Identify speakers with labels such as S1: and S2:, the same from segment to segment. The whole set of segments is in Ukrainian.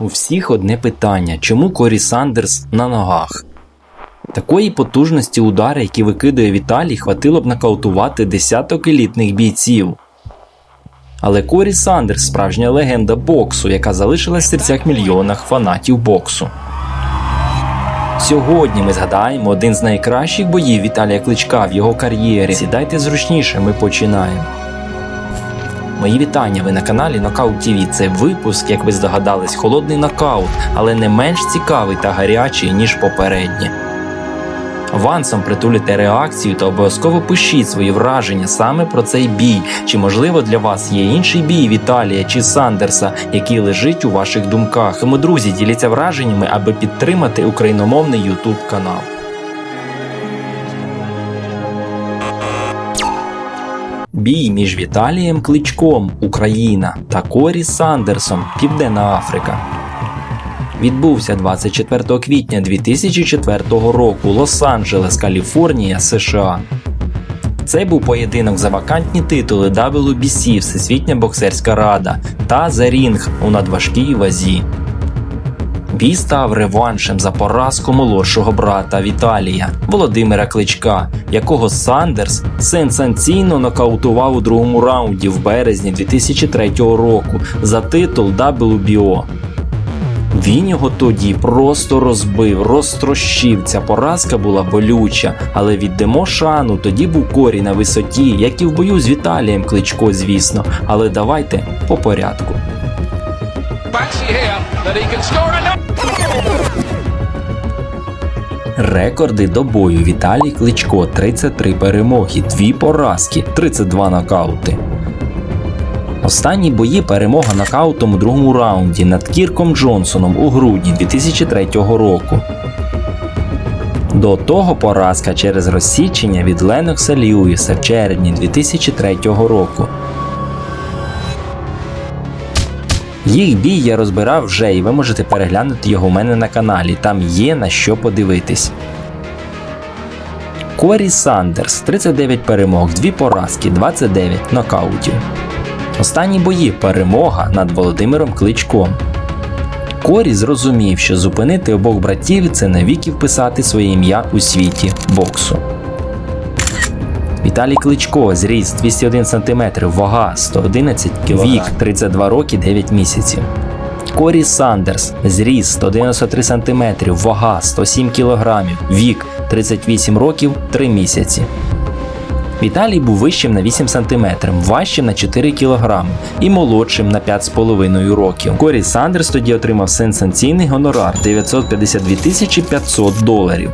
S1: У всіх одне питання: чому Корі Сандерс на ногах? Такої потужності удари, які викидує Віталій, хватило б нокаутувати десяток елітних бійців. Але Корі Сандерс справжня легенда боксу, яка залишилась в серцях мільйонах фанатів боксу. Сьогодні ми згадаємо один з найкращих боїв Віталія Кличка в його кар'єрі. Сідайте зручніше, ми починаємо. Мої вітання, ви на каналі Нокаут ТВ. Це випуск, як ви здогадались, холодний нокаут, але не менш цікавий та гарячий, ніж попередні. Авансом притулюйте реакцію та обов'язково пишіть свої враження саме про цей бій. Чи можливо для вас є інший бій Віталія чи Сандерса, який лежить у ваших думках? Тому, друзі, діліться враженнями, аби підтримати україномовний YouTube канал. Бій між Віталієм Кличком Україна та Корі Сандерсом Південна Африка. Відбувся 24 квітня 2004 року Лос-Анджелес, Каліфорнія, США. Це був поєдинок за вакантні титули WBC Всесвітня боксерська рада та за рінг у надважкій вазі. Бій став реваншем за поразку молодшого брата Віталія Володимира Кличка, якого Сандерс сенсаційно нокаутував у другому раунді в березні 2003 року за титул WBO. Він його тоді просто розбив, розтрощив. Ця поразка була болюча, але віддамо шану. Тоді був корі на висоті, як і в бою з Віталієм Кличко, звісно. Але давайте по порядку. Рекорди до бою Віталій Кличко 33 перемоги, 2 поразки, 32 нокаути. Останні бої перемога нокаутом у другому раунді над Кірком Джонсоном у грудні 2003 року. До того поразка через розсічення від Ленокса Льюіса в червні 2003 року. Їх бій я розбирав вже, і ви можете переглянути його у мене на каналі. Там є на що подивитись. Корі Сандерс 39 перемог, 2 поразки, 29 нокаутів. Останні бої перемога над Володимиром Кличком. Корі зрозумів, що зупинити обох братів це навіки вписати своє ім'я у світі боксу. Віталій Кличко, зріст 201 см, вага 111 кг, вік 32 роки 9 місяців. Корі Сандерс, зріст 193 см, вага 107 кг, вік 38 років 3 місяці. Віталій був вищим на 8 см, важчим на 4 кг і молодшим на 5,5 років. Корі Сандерс тоді отримав сенсаційний гонорар 952 тисячі 500 доларів.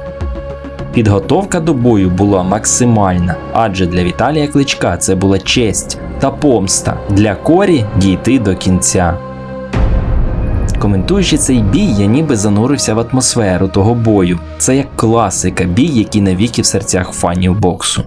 S1: Підготовка до бою була максимальна, адже для Віталія Кличка це була честь та помста для Корі дійти до кінця. Коментуючи цей бій, я ніби занурився в атмосферу того бою. Це як класика, бій, який навіки в серцях фанів боксу.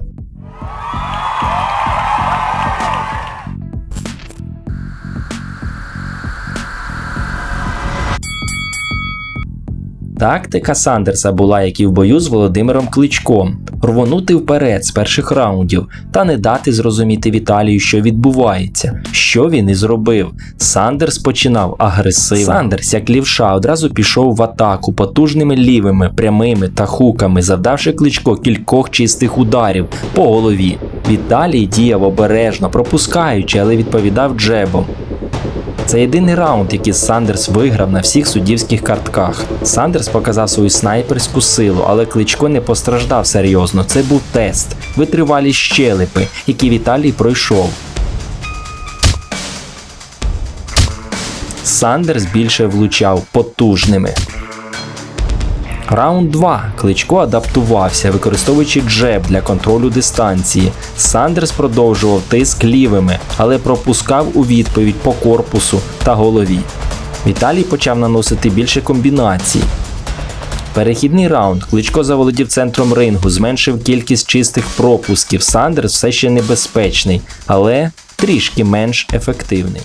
S1: Тактика Сандерса була, як і в бою з Володимиром Кличком, рвонути вперед з перших раундів та не дати зрозуміти Віталію, що відбувається, що він і зробив. Сандерс починав агресивно. Сандерс, як лівша, одразу пішов в атаку потужними лівими, прямими та хуками, завдавши кличко кількох чистих ударів по голові. Віталій діяв обережно, пропускаючи, але відповідав джебом. Це єдиний раунд, який Сандерс виграв на всіх суддівських картках. Сандерс показав свою снайперську силу, але Кличко не постраждав серйозно. Це був тест, витривалі щелепи, які Віталій пройшов. Сандерс більше влучав потужними. Раунд 2. Кличко адаптувався, використовуючи джеб для контролю дистанції. Сандерс продовжував тиск лівими, але пропускав у відповідь по корпусу та голові. Віталій почав наносити більше комбінацій. Перехідний раунд. Кличко заволодів центром рингу, зменшив кількість чистих пропусків. Сандерс все ще небезпечний, але трішки менш ефективний.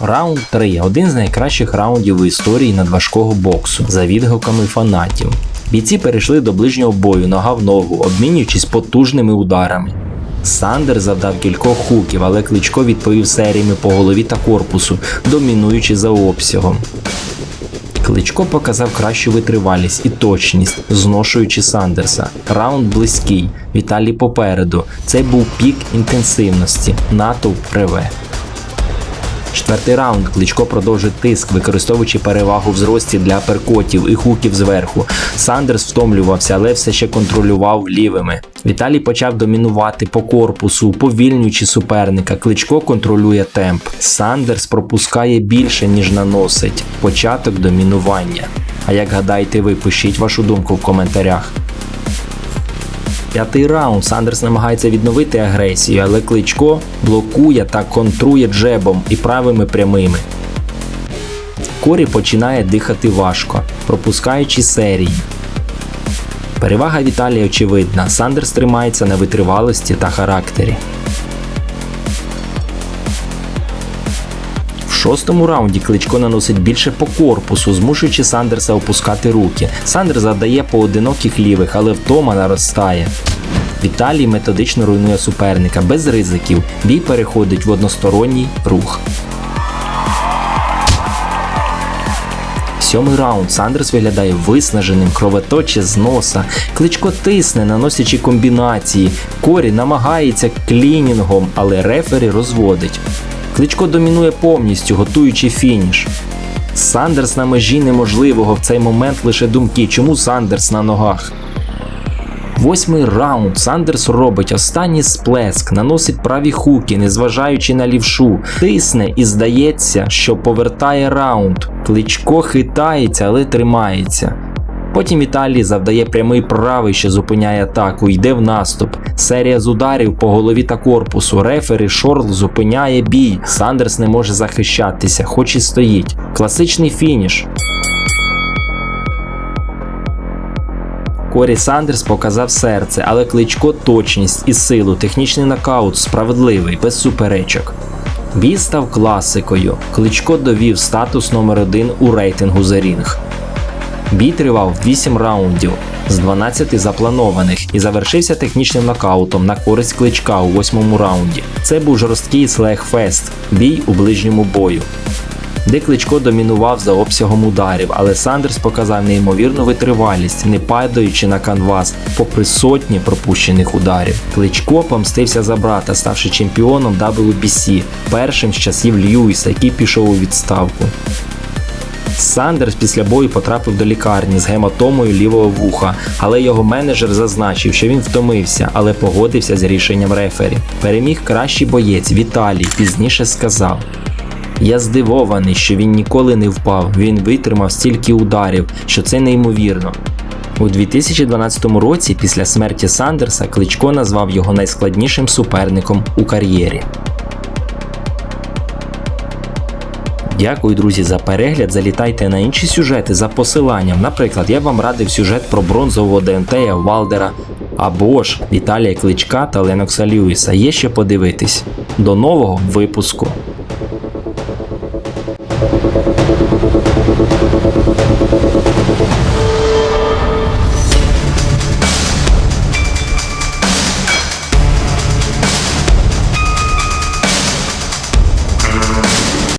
S1: Раунд 3 один з найкращих раундів у історії надважкого боксу за відгуками фанатів. Бійці перейшли до ближнього бою нога в ногу, обмінюючись потужними ударами. Сандер завдав кількох хуків, але Кличко відповів серіями по голові та корпусу, домінуючи за обсягом. Кличко показав кращу витривалість і точність, зношуючи Сандерса. Раунд близький. Віталій попереду. Це був пік інтенсивності. Натовп реве. Четвертий раунд Кличко продовжив тиск, використовуючи перевагу в зрості для перкотів і хуків зверху. Сандерс втомлювався, але все ще контролював лівими. Віталій почав домінувати по корпусу, повільнюючи суперника. Кличко контролює темп. Сандерс пропускає більше, ніж наносить. Початок домінування. А як гадаєте ви, пишіть вашу думку в коментарях. П'ятий раунд Сандерс намагається відновити агресію, але Кличко блокує та контрує джебом і правими прямими. Корі починає дихати важко, пропускаючи серії. Перевага Віталія очевидна. Сандерс тримається на витривалості та характері. Шостому раунді Кличко наносить більше по корпусу, змушуючи Сандерса опускати руки. Сандерс завдає поодиноких лівих, але втома наростає. Віталій методично руйнує суперника без ризиків. Бій переходить в односторонній рух. Сьомий раунд Сандерс виглядає виснаженим, кровоточе з носа. Кличко тисне, наносячи комбінації. Корі намагається клінінгом, але рефері розводить. Кличко домінує повністю, готуючи фініш. Сандерс на межі неможливого в цей момент лише думки, чому Сандерс на ногах. Восьмий раунд Сандерс робить останній сплеск, наносить праві хуки, незважаючи на лівшу, тисне і здається, що повертає раунд. Кличко хитається, але тримається. Потім Італій завдає прямий правий, що зупиняє атаку, йде в наступ. Серія з ударів по голові та корпусу. Рефері Шорл зупиняє бій. Сандерс не може захищатися, хоч і стоїть. Класичний фініш. Корі Сандерс показав серце, але кличко точність і силу, технічний нокаут справедливий, без суперечок. Бій став класикою. Кличко довів статус номер 1 у рейтингу за рінг. Бій тривав 8 раундів з 12 запланованих і завершився технічним нокаутом на користь кличка у 8 раунді. Це був жорсткий слегфест, бій у ближньому бою де Кличко домінував за обсягом ударів, але Сандерс показав неймовірну витривалість, не падаючи на канвас, попри сотні пропущених ударів. Кличко помстився за брата, ставши чемпіоном WBC, першим з часів Льюіса, який пішов у відставку. Сандерс після бою потрапив до лікарні з гематомою лівого вуха, але його менеджер зазначив, що він втомився, але погодився з рішенням рефері. Переміг кращий боєць Віталій, пізніше сказав. Я здивований, що він ніколи не впав. Він витримав стільки ударів, що це неймовірно. У 2012 році, після смерті Сандерса, Кличко назвав його найскладнішим суперником у кар'єрі. Дякую, друзі, за перегляд. Залітайте на інші сюжети за посиланням. Наприклад, я вам радив сюжет про бронзового Деонтея Валдера або ж Віталія Кличка та Ленокса Льюіса. Є ще подивитись. До нового випуску!